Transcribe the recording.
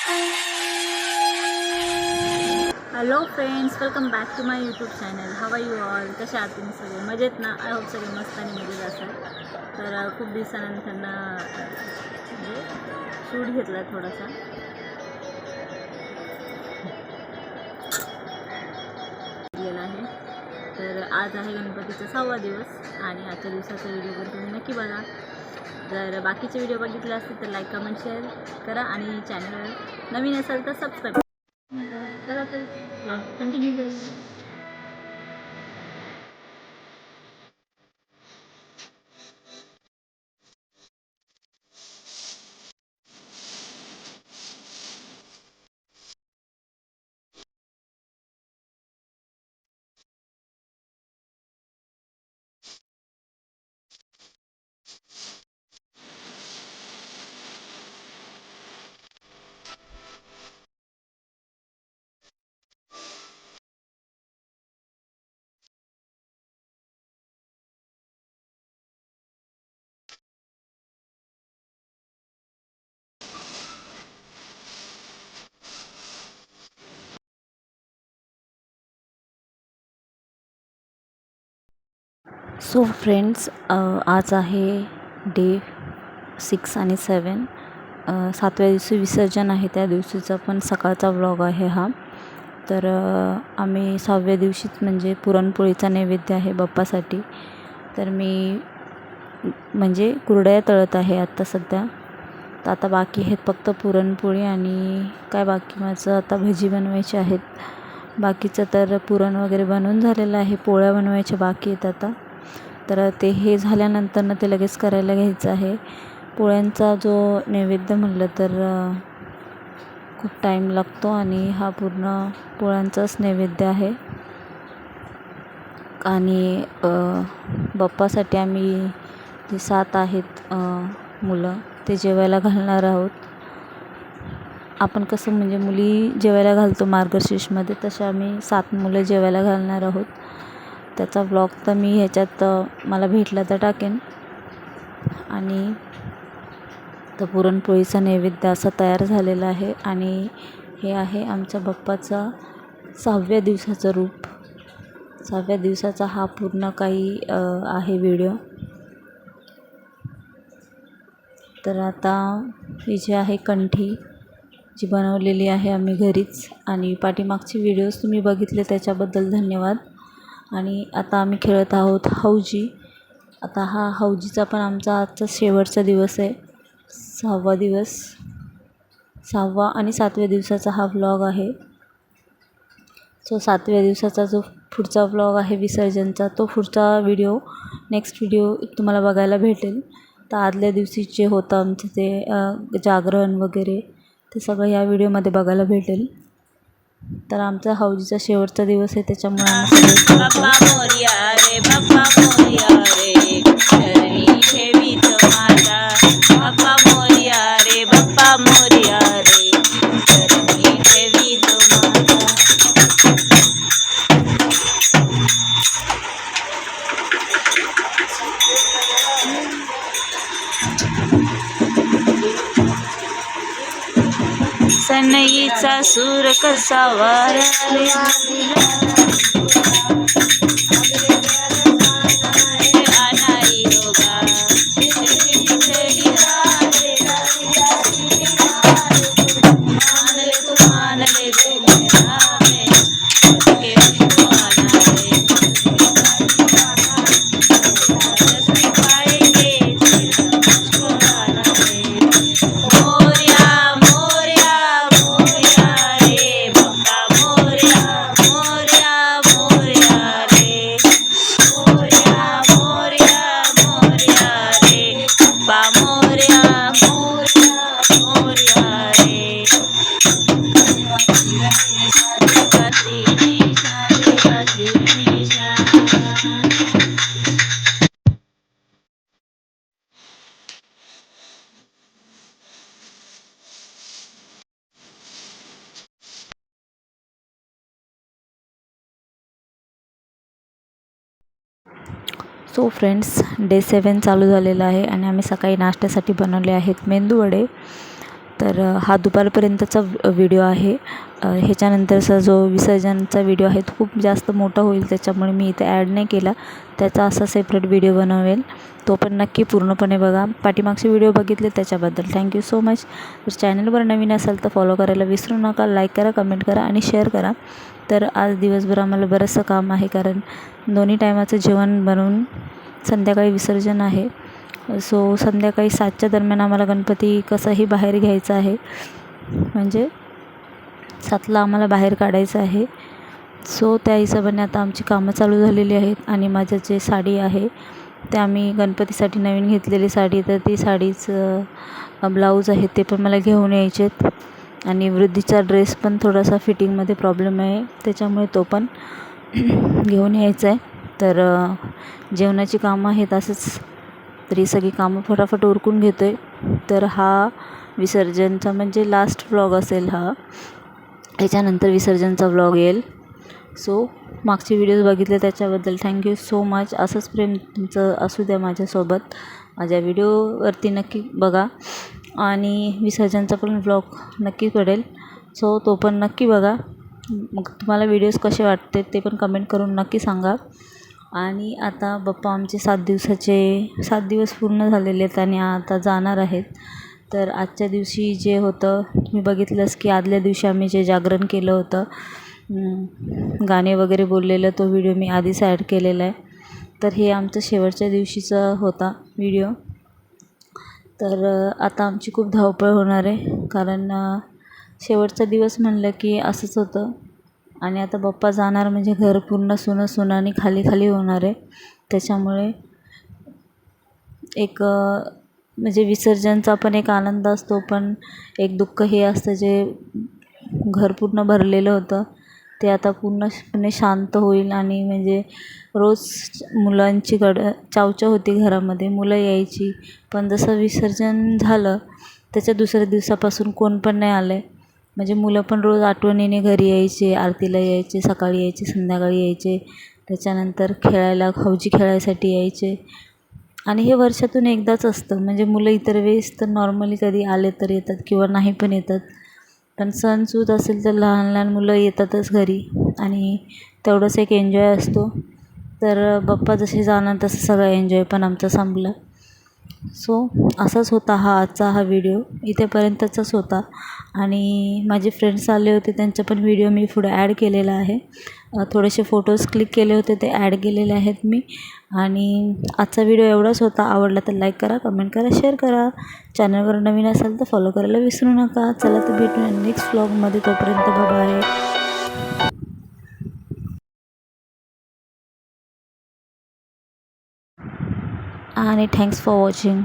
Hello friends welcome back to my YouTube channel how are you all कसे आहात तुम्ही सगळे? मजेत ना? आय होप सगळे मस्त आणि मजेत असाल. तर खूप दिवसानंतर म्हणजे शूट घेतला आहे थोडासा. गेला आहे. तर आज आहे गणपतीचा सहावा दिवस आणि आजच्या दिवसाचा व्हिडिओ पण तुम्ही नक्की बघा. जर बाकीचे व्हिडिओ बघितले असतील तर लाईक कमेंट शेअर करा आणि चॅनल नवीन असाल तर सबस्क्राईब करा. तर कंटिन्यू सो फ्रेंड्स आज आहे डे सिक्स आणि सेवन सातव्या दिवशी विसर्जन आहे त्या दिवशीचा पण सकाळचा व्लॉग आहे हा. तर आम्ही सहाव्या दिवशीच म्हणजे पुरणपोळीचा नैवेद्य आहे बाप्पासाठी. तर मी म्हणजे कुरड्या तळत आहे आत्ता सध्या. तर आता बाकी आहेत फक्त पुरणपोळी आणि काय बाकी? माझं आता भजी बनवायची आहेत. बाकीचं तर पुरण वगैरे बनवून झालेलं आहे पोळ्या बनवायच्या बाकी आहेत आता. तर ते हे झाल्यानंतरनं ते लगेच करायला घ्यायचं आहे. पोळ्यांचा जो नैवेद्य म्हटलं तर खूप टाईम लागतो आणि हा पूर्ण पोळ्यांचाच नैवेद्य आहे. आणि बाप्पासाठी आम्ही जे सात आहेत मुलं ते जेवायला घालणार आहोत. आपण कसं म्हणजे मुली जेवायला घालतो मार्गशीर्षमध्ये तसे आम्ही सात मुलं जेवायला घालणार आहोत. त्याचा ब्लॉग तर मी ह्याच्यात मला भेटला तर टाकेन. आणि तर पुरणपोळीचा नैवेद्य असा तयार झालेला आहे. आणि हे आहे आमच्या बाप्पाचा सहाव्या दिवसाचं रूप. सहाव्या दिवसाचा हा पूर्ण काही आहे व्हिडिओ तर आता ही जी आहे कंठी जी बनवलेली आहे आम्ही घरीच. आणि पाठीमागचे व्हिडिओज तुम्ही बघितले त्याच्याबद्दल धन्यवाद. आणि आता आम्ही खेळत आहोत हौजी. आता हा हौजीचा पण आमचा आजचा शेवटचा दिवस आहे. सहावा दिवस. सहावा आणि सातव्या दिवसाचा हा व्लॉग आहे. सो सातव्या दिवसाचा जो पुढचा व्लॉग आहे विसर्जनचा तो पुढचा व्हिडिओ नेक्स्ट व्हिडिओ तुम्हाला बघायला भेटेल. तर आदल्या दिवशी जे होतं आमचं ते जागरण वगैरे ते सगळं या व्हिडिओमध्ये बघायला भेटेल. तर आमचा हौजीचा शेवटचा दिवस आहे त्याच्यामुळे સુર કસાવાયા सो फ्रेंड्स डे सेवन चालू झालेला आहे आणि आम्ही सकाळी नाश्त्यासाठी बनवले आहेत मेंदूवडे तर हा दुपारपर्यंतचा व्हिडिओ आहे. ह्याच्यानंतरचा जो विसर्जनचा व्हिडिओ आहे तो खूप जास्त मोठा होईल त्याच्यामुळे मी इथे ॲड नाही केला. त्याचा असा सेपरेट व्हिडिओ बनवेल. तो पण नक्की पूर्णपणे बघा. पाठीमागचे व्हिडिओ बघितले त्याच्याबद्दल थँक्यू सो मच जर चॅनलवर नवीन असाल तर फॉलो करायला विसरू नका. लाईक करा कमेंट करा आणि शेअर करा. तर आज दिवसभर आम्हाला बरंचसं काम आहे कारण दोन्ही टायमाचं जेवण बनवून संध्याकाळी विसर्जन आहे. सो संध्याकाळी सातच्या दरम्यान आम्हाला गणपती कसाही बाहेर घ्यायचा आहे. म्हणजे सातला आम्हाला बाहेर काढायचं आहे. सो त्या हिशोबाने आता आमची कामं चालू झालेली आहेत आणि माझं जे साडी आहे ते आम्ही गणपतीसाठी नवीन घेतलेली साडी तर ती साडीचं ब्लाऊज आहे ते पण मला घेऊन यायचे आहेत. आणि वृद्धीचा ड्रेस पण थोडासा फिटिंगमध्ये प्रॉब्लेम आहे. त्याच्यामुळे तो पण घेऊन यायचा आहे. तर जेवणाची कामं आहेत असंच. तरी सगळी कामं फटाफट उरकून घेतो आहे तर हा विसर्जनचा म्हणजे लास्ट व्लॉग असेल हा. याच्यानंतर विसर्जनचा व्लॉग येईल. सो मागचे व्हिडिओज बघितले त्याच्याबद्दल थँक्यू सो मच असंच प्रेम तुमचं असू द्या माझ्यासोबत. माझ्या व्हिडिओवरती नक्की बघा. आणि विसर्जनचा पण व्लॉग नक्की पडेल. सो तो पण नक्की बघा. मग तुम्हाला व्हिडिओज कसे वाटते ते पण कमेंट करून नक्की सांगा. आणि आता बाप्पा आमचे सात दिवसाचे सात दिवस पूर्ण झालेले आहेत आणि आता जाणार आहेत. तर आजच्या दिवशी जे होतं तुम्ही बघितलंच की आदल्या दिवशी आम्ही जे जागरण केलं होतं गाणे वगैरे बोललेलं तो व्हिडिओ मी आधीच ॲड केलेला आहे. तर हे आमचं शेवटच्या दिवशीचा होता व्हिडिओ. तर आता आमची खूप धावपळ होणार आहे कारण शेवटचा दिवस म्हणलं की असंच होतं. आणि आता पप्पा जाणार म्हणजे घर पूर्ण सुनं सुनानी खाली खाली होणार आहे. त्याच्यामुळे एक म्हणजे विसर्जनचा पण एक आनंद असतो पण एक दुःख हे असतं जे घर पूर्ण भरलेलं होतं ते आता पूर्णपणे शांत होईल आणि म्हणजे रोज मुलांची गड चावचाव होती घरामध्ये मुलं यायची. पण जसं विसर्जन झालं त्याच्या दुसऱ्या दिवसापासून कोण पण नाही आलं आहे म्हणजे मुलं पण रोज आठवणीने घरी यायचे आरतीला यायचे सकाळी यायचे संध्याकाळी यायचे. त्याच्यानंतर खेळायला हौजी खेळायसाठी यायचे. आणि हे वर्षातून एकदाच असतं. म्हणजे मुलं इतर वेळेस तर नॉर्मली कधी आले तर येतात किंवा नाही पण येतात. पण सणसूद असेल तर लहान लहान मुलं येतातच घरी. आणि तेवढंच एक एन्जॉय असतो. तर बाप्पा जसे जाणार तसं सगळा एन्जॉय पण आमचा संपला. सो असाच होता हा आजचा हा व्हिडिओ इथेपर्यंतचाच होता. आणि माझे फ्रेंड्स आले होते त्यांचा पण व्हिडिओ मी पुढे ॲड केलेला आहे. थोडेसे फोटोज क्लिक केले होते ते ॲड केलेले आहेत मी. आणि आजचा व्हिडिओ एवढाच होता. आवडला तर लाईक करा कमेंट करा शेअर करा. चॅनलवर नवीन असाल तर फॉलो करायला विसरू नका. चला तर भेटूया नेक्स्ट व्लॉगमध्ये तोपर्यंत बाय आणि थँक्स फॉर वॉचिंग